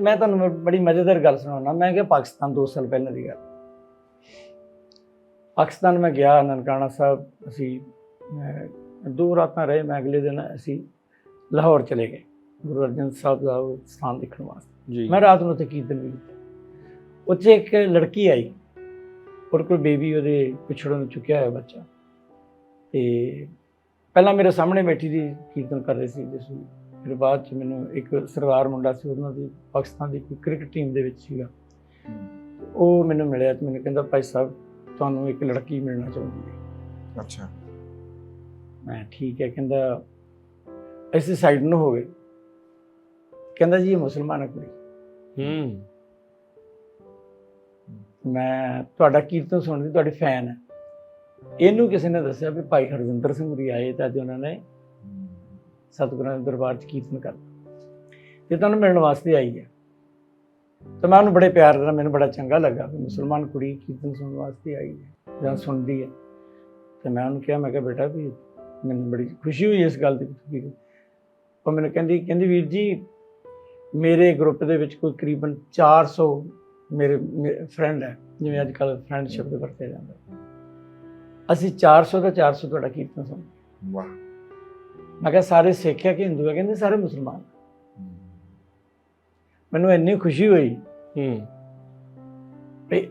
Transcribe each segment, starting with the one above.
ਮੈਂ ਤੁਹਾਨੂੰ ਬੜੀ ਮਜ਼ੇਦਾਰ ਗੱਲ ਸੁਣਾਉਣਾ ਮੈਂ ਗਿਆ ਪਾਕਿਸਤਾਨ 2 ਸਾਲ ਪਹਿਲਾਂ ਦੀ ਗੱਲ। ਪਾਕਿਸਤਾਨ ਮੈਂ ਗਿਆ ਨਨਕਾਣਾ ਸਾਹਿਬ। ਅਸੀਂ ਦੋ ਰਾਤਾਂ ਰਹੇ ਮੈਂ ਅਗਲੇ ਦਿਨ ਅਸੀਂ ਲਾਹੌਰ ਚਲੇ ਗਏ। ਗੁਰੂ ਅਰਜਨ ਸਾਹਿਬ ਦਾ ਸਥਾਨ ਦੇਖਣ ਵਾਸਤੇ। ਜੀ। ਮੈਂ ਰਾਤ ਨੂੰ ਉੱਥੇ ਕੀਰਤਨ ਵੀ ਕੀਤਾ। ਉੱਥੇ ਇੱਕ ਲੜਕੀ ਆਈ। ਔਰ ਕੋਈ ਬੇਬੀ ਉਹਦੇ ਪਿਛੜੋਂ ਨੂੰ ਚੁੱਕਿਆ ਹੋਇਆ ਬੱਚਾ। ਤੇ ਪਹਿਲਾਂ ਮੇਰੇ ਸਾਹਮਣੇ ਬੈਠੀ ਦੀ ਕੀਰਤਨ ਕਰ ਰਹੀ ਸੀ ਜਿਸ ਨੂੰ ਫਿਰ ਬਾਅਦ ਚ ਮੈਨੂੰ ਇੱਕ ਸਰਦਾਰ ਮੁੰਡਾ ਸੀ ਉਹਨਾਂ ਦੀ ਪਾਕਿਸਤਾਨ ਦੀ ਕੋਈ ਕ੍ਰਿਕਟ ਟੀਮ ਦੇ ਵਿੱਚ ਸੀਗਾ। ਉਹ ਮੈਨੂੰ ਮਿਲਿਆ ਤੇ ਮੈਨੂੰ ਕਹਿੰਦਾ ਭਾਈ ਸਾਹਿਬ ਤੁਹਾਨੂੰ ਇੱਕ ਲੜਕੀ ਮਿਲਣਾ ਚਾਹੁੰਦੀ ਹੈ। ਅੱਛਾ। ਮੈਂ ਠੀਕ ਹੈ ਕਹਿੰਦਾ ਐਸੀ ਸਾਈਡ ਨੂੰ ਹੋਵੇ। ਕਹਿੰਦਾ ਜੀ ਇਹ ਮੁਸਲਮਾਨ ਹੈ ਕੁੜੀ। ਹੂੰ। ਮੈਂ ਤੁਹਾਡਾ ਕੀਰਤਨ ਸੁਣਦੀ ਤੁਹਾਡੀ ਫੈਨ ਹੈ ਇਹਨੂੰ ਕਿਸੇ ਨੇ ਦੱਸਿਆ ਵੀ ਭਾਈ ਹਰਜਿੰਦਰ ਸਿੰਘ ਜੀ ਆਏ ਤਾਂ ਅੱਜ ਉਹਨਾਂ ਨੇ ਸਤਿਗੁਰਾਂ ਦੇ ਦਰਬਾਰ 'ਚ ਕੀਰਤਨ ਕਰਨਾ ਤੇ ਤੁਹਾਨੂੰ ਮਿਲਣ ਵਾਸਤੇ ਆਈ ਹੈ। ਤਾਂ ਮੈਂ ਉਹਨੂੰ ਬੜੇ ਪਿਆਰ ਨਾਲ, ਮੈਨੂੰ ਬੜਾ ਚੰਗਾ ਲੱਗਾ ਕਿ ਮੁਸਲਮਾਨ ਕੁੜੀ ਕੀਰਤਨ ਸੁਣਨ ਵਾਸਤੇ ਆਈ ਹੈ ਜਾਂ ਸੁਣਦੀ ਹੈ। ਤੇ ਮੈਂ ਉਹਨੂੰ ਕਿਹਾ, ਮੈਂ ਕਿਹਾ, ਬੇਟਾ ਵੀ ਮੈਨੂੰ ਬੜੀ ਖੁਸ਼ੀ ਹੋਈ ਇਸ ਗੱਲ ਦੀ ਉਹ ਮੈਨੂੰ ਕਹਿੰਦੀ ਕਹਿੰਦੀ ਵੀਰ ਜੀ, ਮੇਰੇ ਗਰੁੱਪ ਦੇ ਵਿੱਚ ਕੋਈ ਤਕਰੀਬਨ 400 ਮੇਰੇ ਫਰੈਂਡ ਹੈ, ਜਿਵੇਂ ਅੱਜ ਕੱਲ ਫਰੈਂਡਸ਼ਿਪ ਦੇ ਵਰਤੇ ਜਾਂਦਾ। ਅਸੀਂ 400 ਦਾ 400 ਤੁਹਾਡਾ ਕੀਰਤਨ ਸੁਣ ਵਾਹ। ਮੈਂ ਕਿਹਾ ਸਾਰੇ ਸਿੱਖ ਹੈ ਕਿ ਹਿੰਦੂ ਹੈ? ਕਹਿੰਦੇ ਸਾਰੇ ਮੁਸਲਮਾਨ। ਮੈਨੂੰ ਇੰਨੀ ਖੁਸ਼ੀ ਹੋਈ ਹੂੰ। ਵੀ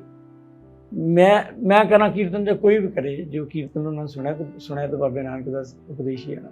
ਮੈਂ ਮੈਂ ਕਰਾਂ ਕੀਰਤਨ ਜੇ ਕੋਈ ਵੀ ਕਰੇ ਜੋ ਕੀਰਤਨ ਉਹਨਾਂ ਨੇ ਸੁਣਿਆ ਤੇ ਸੁਣਿਆ ਤਾਂ ਬਾਬੇ ਨਾਨਕ ਦਾ ਉਪਦੇਸ਼ ਹੀ ਆਣਾ